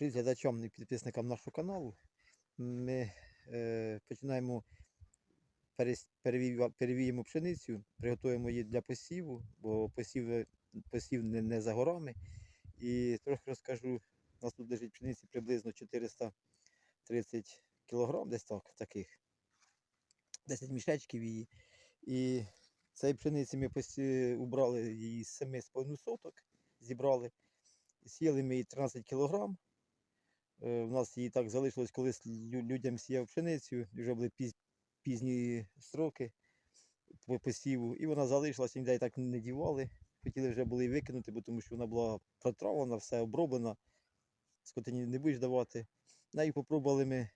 Глядачам і підписникам нашого каналу. Ми е, починаємо перевіємо пшеницю, приготуємо її для посіву, бо посів, посів не, не за горами. І трохи розкажу, у нас тут лежить пшениці приблизно 430 кг, десь так, таких. 10 мішечків її. І цієї пшениці ми посі... убрали її з 7,5 соток, зібрали. Сіяли ми її 13 кілограм. Е, У нас її так залишилось, колись людям сіяв пшеницю, вже були піз- пізні строки по посіву, і вона залишилась, ніде так не дівали. Хотіли вже були викинути, бо тому що вона була протравлена, все оброблена. Скотині не будеш давати. Нею попробували ми,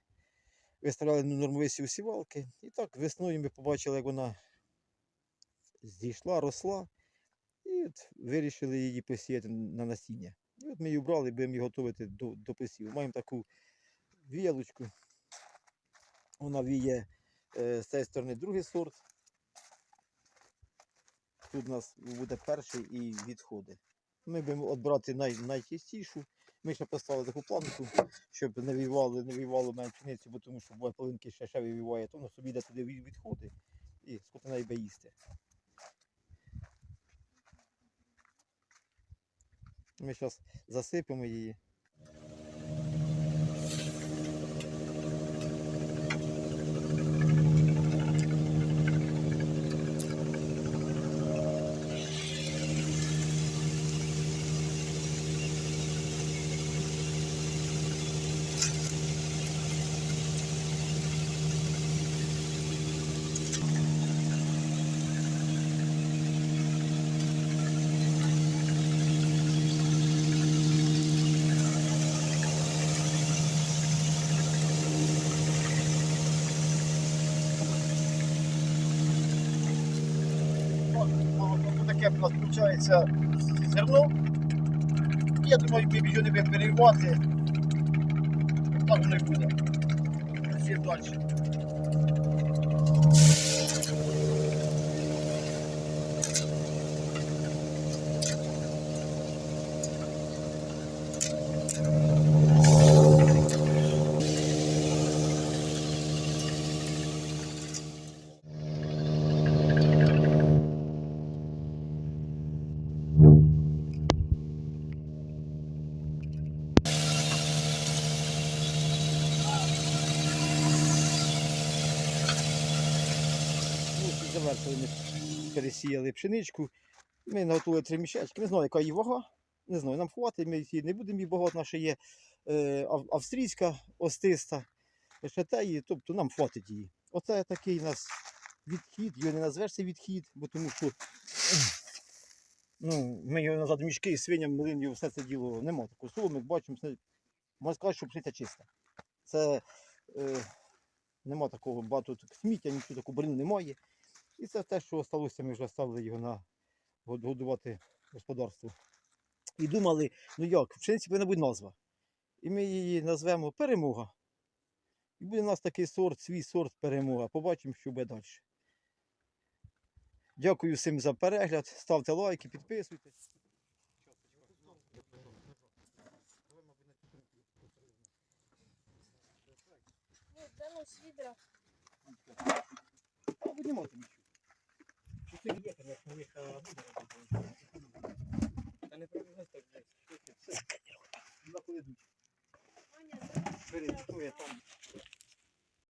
виставляли на нормовисі усівалки. І так весною ми побачили, як вона зійшла, росла. І от вирішили її посіяти на насіння. І от ми її брали, будемо її готувати до, до посіву. Маємо таку віялочку. Вона віє е, з цієї сторони другий сорт. Тут у нас буде перший і відходи. Ми будемо відбирати най, найчистішу. Ми ще поставили таку планку, щоб не вівало, не вівало мене пшеницю, бо тому що буває полинки ще ще вивіває, то воно собі йде туди відходи і скотина йде їсти. Ми зараз засипемо її. Таке в нас зерно. Я думаю, ми його не будемо перервати. Так воно буде. Всі далі. Ну, тут завершили ми пересіяли пшеничку. Ми наготували три мішечки. Не знаю, яка її вага. Не знаю, нам хватить, ми її не будемо її багато. Наша є е, австрійська остиста. Її, тобто нам хватить її. Оце такий у нас відхід, його не назвешся відхід, бо тому що ну, ми його назад мішки, свиням, млинів, все це діло нема такого соломи, бачимо, можна сказати, що пшениця чиста. Це е, нема такого багато сміття, нічого такого брину немає. І це те, що залишилося, ми вже ставили його на годувати господарство. І думали, ну як, в пшениці повинна бути назва. І ми її назвемо перемога. І буде у нас такий сорт, свій сорт перемога. Побачимо, що буде далі. Дякую всім за перегляд. Ставте лайки, підписуйтесь. Вот, занос відра. А будемо тобі що. Що це є, звісно, їх буде робити. Та не пробігай так десь. Куди йдуть? Бери, я там.